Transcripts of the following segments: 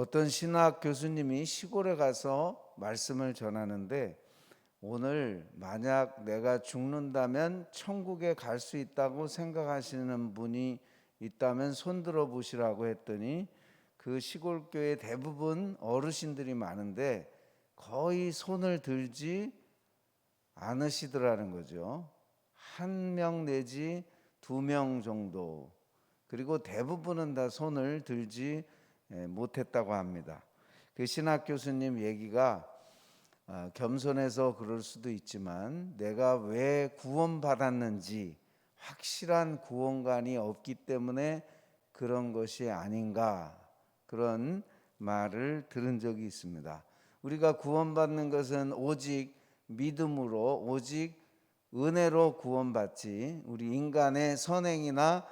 어떤 신학 교수님이 시골에 가서 말씀을 전하는데 오늘 만약 내가 죽는다면 천국에 갈 수 있다고 생각하시는 분이 있다면 손 들어 보시라고 했더니 그 시골 교회 대부분 어르신들이 많은데 거의 손을 들지 않으시더라는 거죠. 한 명 내지 두 명 정도. 그리고 대부분은 다 손을 들지 예, 못했다고 합니다. 그 신학 교수님 얘기가 아, 겸손해서 그럴 수도 있지만 내가 왜 구원받았는지 확실한 구원관이 없기 때문에 그런 것이 아닌가 그런 말을 들은 적이 있습니다. 우리가 구원받는 것은 오직 믿음으로 오직 은혜로 구원받지 우리 인간의 선행이나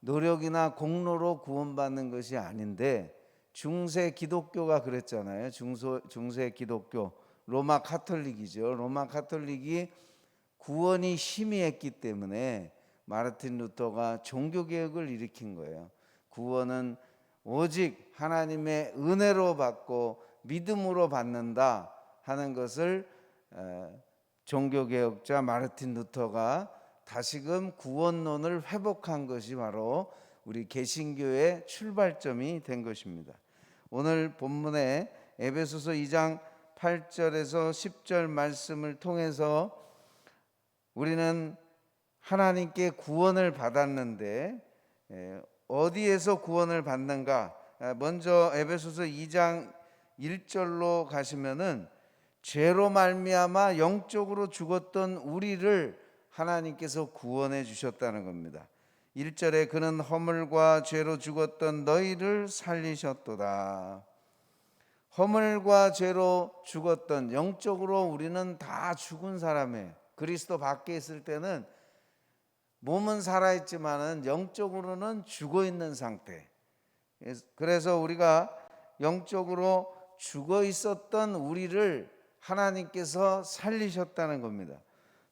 노력이나 공로로 구원받는 것이 아닌데 중세 기독교가 그랬잖아요. 중소, 중세 기독교 로마 카톨릭이죠. 로마 카톨릭이 구원이 희미했기 때문에 마르틴 루터가 종교 개혁을 일으킨 거예요. 구원은 오직 하나님의 은혜로 받고 믿음으로 받는다 하는 것을 종교 개혁자 마르틴 루터가 다시금 구원론을 회복한 것이 바로 우리 개신교의 출발점이 된 것입니다. 오늘 본문에 에베소서 2장 8절에서 10절 말씀을 통해서 우리는 하나님께 구원을 받았는데 어디에서 구원을 받는가? 먼저 에베소서 2장 1절로 가시면은 죄로 말미암아 영적으로 죽었던 우리를 하나님께서 구원해 주셨다는 겁니다. 1절에 그는 허물과 죄로 죽었던 너희를 살리셨도다. 허물과 죄로 죽었던 영적으로 우리는 다 죽은 사람에 그리스도 밖에 있을 때는 몸은 살아 있지만은 영적으로는 죽어 있는 상태. 그래서 우리가 영적으로 죽어 있었던 우리를 하나님께서 살리셨다는 겁니다.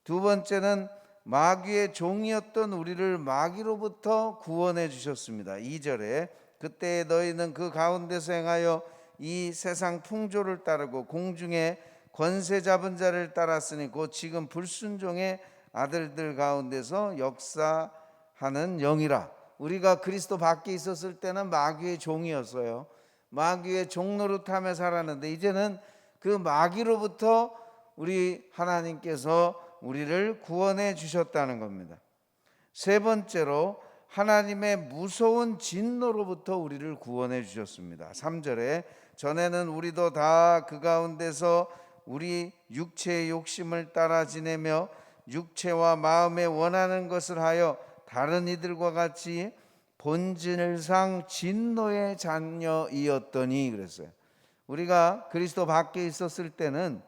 두 번째는 마귀의 종이었던 우리를 마귀로부터 구원해 주셨습니다. 2절에 그때 너희는 그 가운데서 행하여 이 세상 풍조를 따르고 공중에 권세 잡은 자를 따랐으니 곧 지금 불순종의 아들들 가운데서 역사하는 영이라. 우리가 그리스도 밖에 있었을 때는 마귀의 종이었어요. 마귀의 종노릇하며 살았는데 이제는 그 마귀로부터 우리 하나님께서 우리를 구원해 주셨다는 겁니다. 세 번째로 하나님의 무서운 진노로부터 우리를 구원해 주셨습니다. 3절에 전에는 우리도 다 그 가운데서 우리 육체의 욕심을 따라 지내며 육체와 마음에 원하는 것을 하여 다른 이들과 같이 본질상 진노의 자녀이었더니 그랬어요. 우리가 그리스도 밖에 있었을 때는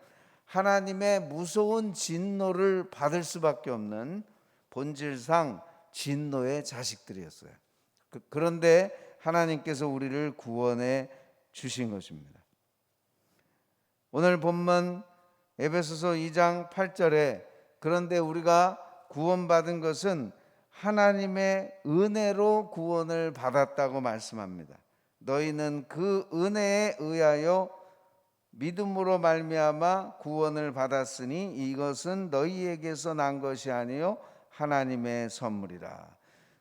하나님의 무서운 진노를 받을 수밖에 없는 본질상 진노의 자식들이었어요. 그, 그런데 하나님께서 우리를 구원해 주신 것입니다. 오늘 본문 에베소서 2장 8절에 그런데 우리가 구원받은 것은 하나님의 은혜로 구원을 받았다고 말씀합니다. 너희는 그 은혜에 의하여 믿음으로 말미암아 구원을 받았으니 이것은 너희에게서 난 것이 아니요 하나님의 선물이라.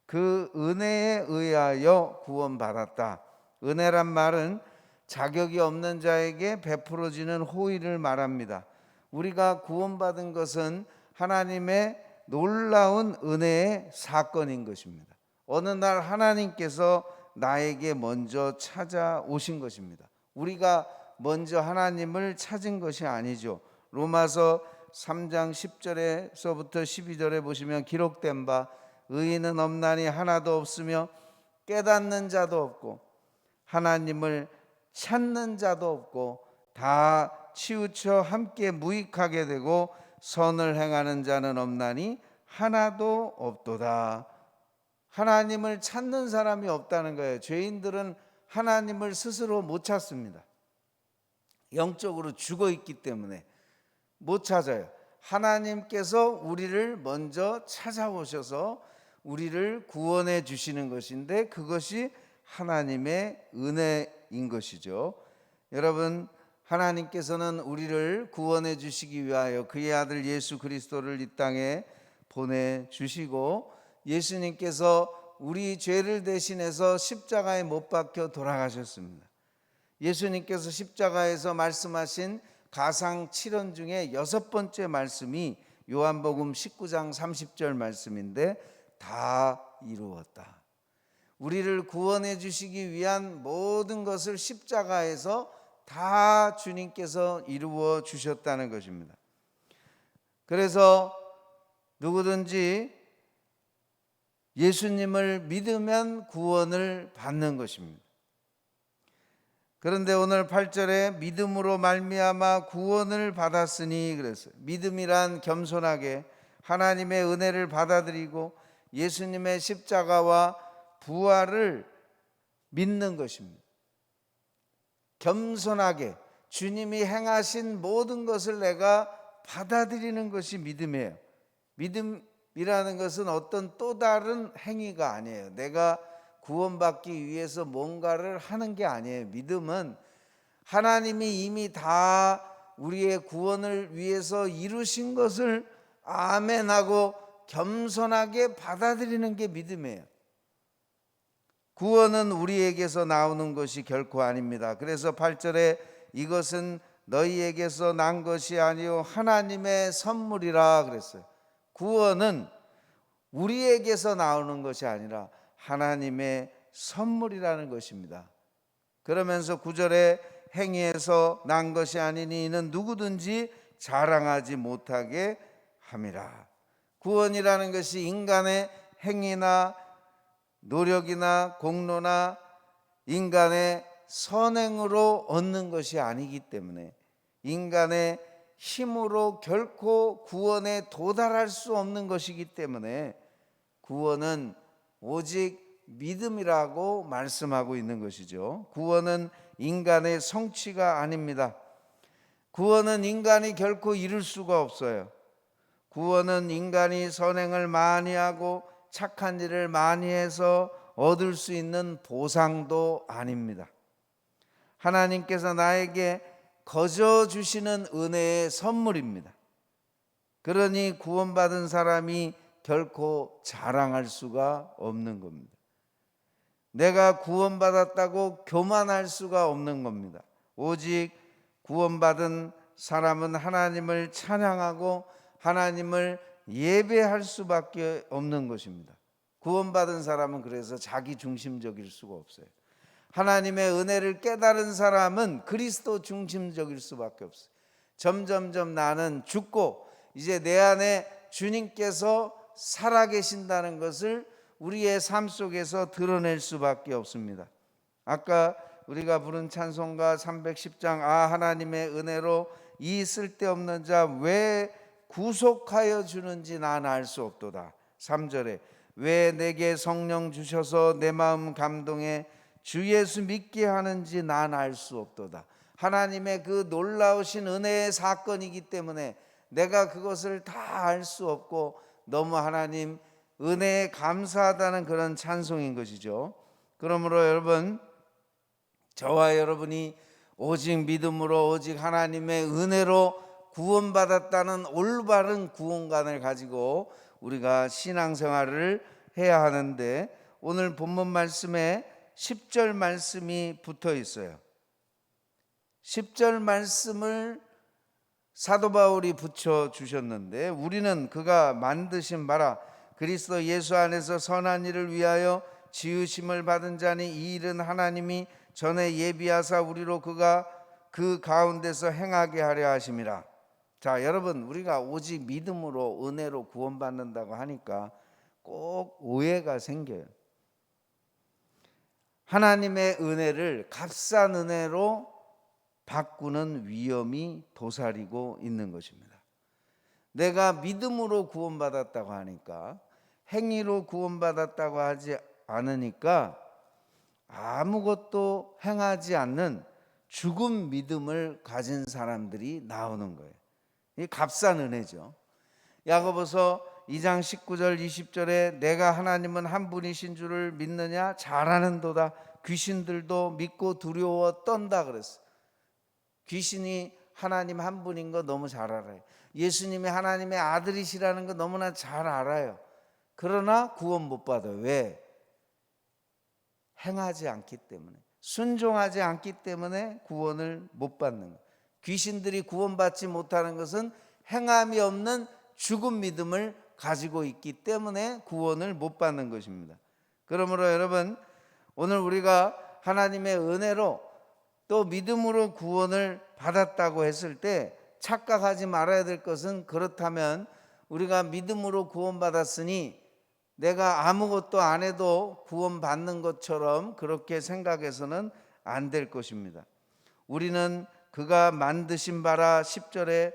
그 은혜에 의하여 구원받았다. 은혜란 말은 자격이 없는 자에게 베풀어지는 호의를 말합니다. 우리가 구원받은 것은 하나님의 놀라운 은혜의 사건인 것입니다. 어느 날 하나님께서 나에게 먼저 찾아오신 것입니다. 우리가 먼저 하나님을 찾은 것이 아니죠. 로마서 3장 10절에서부터 12절에 보시면 기록된 바 의인은 없나니 하나도 없으며 깨닫는 자도 없고 하나님을 찾는 자도 없고 다 치우쳐 함께 무익하게 되고 선을 행하는 자는 없나니 하나도 없도다. 하나님을 찾는 사람이 없다는 거예요. 죄인들은 하나님을 스스로 못 찾습니다. 영적으로 죽어 있기 때문에 못 찾아요. 하나님께서 우리를 먼저 찾아오셔서 우리를 구원해 주시는 것인데 그것이 하나님의 은혜 은혜인 것이죠. 여러분 하나님께서는 우리를 구원해 주시기 위하여 그의 아들 예수 그리스도를 이 땅에 보내 주시고 예수님께서 우리 죄를 대신해서 십자가에 못 박혀 돌아가셨습니다. 예수님께서 십자가에서 말씀하신 가상 7원 중에 여섯 번째 말씀이 요한복음 19장 30절 말씀인데 다 이루었다. 우리를 구원해 주시기 위한 모든 것을 십자가에서 다 주님께서 이루어 주셨다는 것입니다. 그래서 누구든지 예수님을 믿으면 구원을 받는 것입니다. 그런데 오늘 8절에 믿음으로 말미암아 구원을 받았으니 그랬어요. 믿음이란 겸손하게 하나님의 은혜를 받아들이고 예수님의 십자가와 부활을 믿는 것입니다. 겸손하게 주님이 행하신 모든 것을 내가 받아들이는 것이 믿음이에요. 믿음이라는 것은 어떤 또 다른 행위가 아니에요. 내가 구원받기 위해서 뭔가를 하는 게 아니에요. 믿음은 하나님이 이미 다 우리의 구원을 위해서 이루신 것을 아멘하고 겸손하게 받아들이는 게 믿음이에요. 구원은 우리에게서 나오는 것이 결코 아닙니다. 그래서 8절에 이것은 너희에게서 난 것이 아니요 하나님의 선물이라 그랬어요. 구원은 우리에게서 나오는 것이 아니라 하나님의 선물이라는 것입니다. 그러면서 9절에 행위에서 난 것이 아니니 이는 누구든지 자랑하지 못하게 함이라. 구원이라는 것이 인간의 행위나 노력이나 공로나 인간의 선행으로 얻는 것이 아니기 때문에 인간의 힘으로 결코 구원에 도달할 수 없는 것이기 때문에 구원은 오직 믿음이라고 말씀하고 있는 것이죠. 구원은 인간의 성취가 아닙니다. 구원은 인간이 결코 이룰 수가 없어요. 구원은 인간이 선행을 많이 하고 착한 일을 많이 해서 얻을 수 있는 보상도 아닙니다. 하나님께서 나에게 거저 주시는 은혜의 선물입니다. 그러니 구원받은 사람이 결코 자랑할 수가 없는 겁니다. 내가 구원받았다고 교만할 수가 없는 겁니다. 오직 구원받은 사람은 하나님을 찬양하고 하나님을 예배할 수밖에 없는 것입니다. 구원받은 사람은 그래서 자기 중심적일 수가 없어요. 하나님의 은혜를 깨달은 사람은 그리스도 중심적일 수밖에 없어요. 점점점 나는 죽고 이제 내 안에 주님께서 살아계신다는 것을 우리의 삶 속에서 드러낼 수밖에 없습니다. 아까 우리가 부른 찬송가 310장 아 하나님의 은혜로 이 쓸데없는 자 왜 구속하여 주는지 난 알 수 없도다. 3절에 왜 내게 성령 주셔서 내 마음 감동해 주 예수 믿게 하는지 난 알 수 없도다. 하나님의 그 놀라우신 은혜의 사건이기 때문에 내가 그것을 다 알 수 없고 너무 하나님 은혜에 감사하다는 그런 찬송인 것이죠. 그러므로 여러분 저와 여러분이 오직 믿음으로 오직 하나님의 은혜로 구원받았다는 올바른 구원관을 가지고 우리가 신앙생활을 해야 하는데 오늘 본문 말씀에 10절 말씀이 붙어 있어요. 10절 말씀을 사도 바울이 붙여 주셨는데 우리는 그가 만드신 바라 그리스도 예수 안에서 선한 일을 위하여 지으심을 받은 자니 이 일은 하나님이 전에 예비하사 우리로 그가 그 가운데서 행하게 하려 하심이라. 자, 여러분 우리가 오직 믿음으로 은혜로 구원받는다고 하니까 꼭 오해가 생겨요. 하나님의 은혜를 값싼 은혜로 바꾸는 위험이 도사리고 있는 것입니다. 내가 믿음으로 구원받았다고 하니까 행위로 구원받았다고 하지 않으니까 아무것도 행하지 않는 죽은 믿음을 가진 사람들이 나오는 거예요. 이 값싼 은혜죠. 야고보서 2장 19절 20절에 내가 하나님은 한 분이신 줄을 믿느냐 잘하는도다 귀신들도 믿고 두려워 떤다 그랬어. 귀신이 하나님 한 분인 거 너무 잘 알아요. 예수님이 하나님의 아들이시라는 거 너무나 잘 알아요. 그러나 구원 못 받아요. 왜? 행하지 않기 때문에. 순종하지 않기 때문에 구원을 못 받는 거예요. 귀신들이 구원받지 못하는 것은 행함이 없는 죽은 믿음을 가지고 있기 때문에 구원을 못 받는 것입니다. 그러므로 여러분 오늘 우리가 하나님의 은혜로 또 믿음으로 구원을 받았다고 했을 때 착각하지 말아야 될 것은 그렇다면 우리가 믿음으로 구원받았으니 내가 아무것도 안 해도 구원받는 것처럼 그렇게 생각해서는 안 될 것입니다. 우리는 그가 만드신 바라 10절에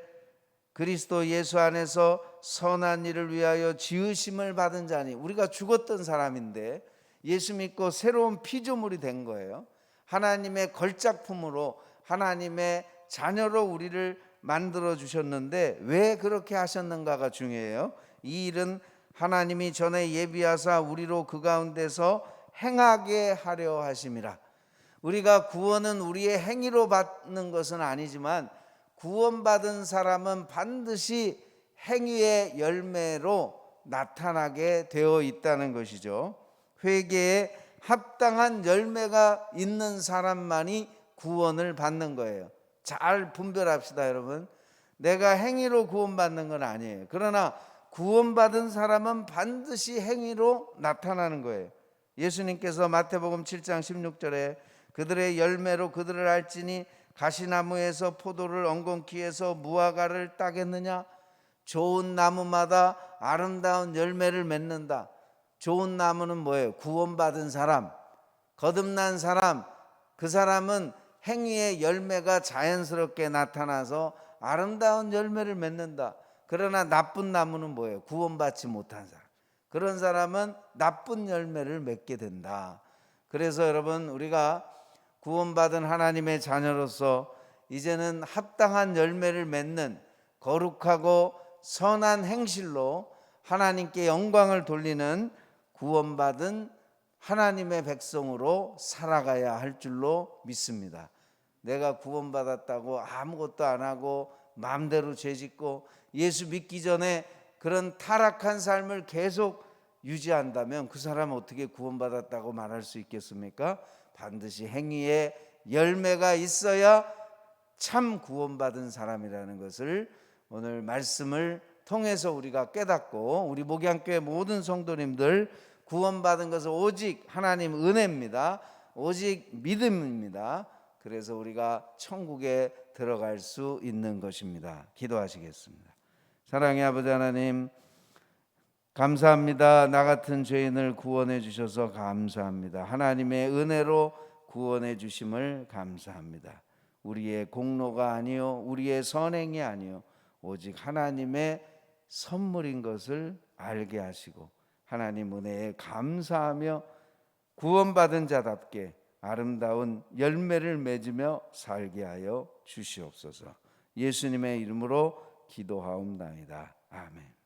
그리스도 예수 안에서 선한 일을 위하여 지으심을 받은 자니 우리가 죽었던 사람인데 예수 믿고 새로운 피조물이 된 거예요. 하나님의 걸작품으로 하나님의 자녀로 우리를 만들어 주셨는데 왜 그렇게 하셨는가가 중요해요. 이 일은 하나님이 전에 예비하사 우리로 그 가운데서 행하게 하려 하심이라. 우리가 구원은 우리의 행위로 받는 것은 아니지만 구원받은 사람은 반드시 행위의 열매로 나타나게 되어 있다는 것이죠. 회개에 합당한 열매가 있는 사람만이 구원을 받는 거예요. 잘 분별합시다, 여러분. 내가 행위로 구원받는 건 아니에요. 그러나 구원받은 사람은 반드시 행위로 나타나는 거예요. 예수님께서 마태복음 7장 16절에 그들의 열매로 그들을 알지니 가시나무에서 포도를 엉겅퀴 해서 무화과를 따겠느냐 좋은 나무마다 아름다운 열매를 맺는다. 좋은 나무는 뭐예요? 구원받은 사람, 거듭난 사람. 그 사람은 행위의 열매가 자연스럽게 나타나서 아름다운 열매를 맺는다. 그러나 나쁜 나무는 뭐예요? 구원받지 못한 사람. 그런 사람은 나쁜 열매를 맺게 된다. 그래서 여러분 우리가 구원받은 하나님의 자녀로서 이제는 합당한 열매를 맺는 거룩하고 선한 행실로 하나님께 영광을 돌리는 구원받은 하나님의 백성으로 살아가야 할 줄로 믿습니다. 내가 구원받았다고 아무것도 안 하고 마음대로 죄 짓고 예수 믿기 전에 그런 타락한 삶을 계속 유지한다면 그 사람은 어떻게 구원받았다고 말할 수 있겠습니까? 반드시 행위에 열매가 있어야 참 구원받은 사람이라는 것을 오늘 말씀을 통해서 우리가 깨닫고 우리 목양교회 모든 성도님들 구원받은 것은 오직 하나님 은혜입니다. 오직 믿음입니다. 그래서 우리가 천국에 들어갈 수 있는 것입니다. 기도하시겠습니다. 사랑의 아버지 하나님 감사합니다. 나 같은 죄인을 구원해 주셔서 감사합니다. 하나님의 은혜로 구원해 주심을 감사합니다. 우리의 공로가 아니요 우리의 선행이 아니요 오직 하나님의 선물인 것을 알게 하시고 하나님 은혜에 감사하며 구원받은 자답게 아름다운 열매를 맺으며 살게 하여 주시옵소서. 예수님의 이름으로 기도하옵나이다. 아멘.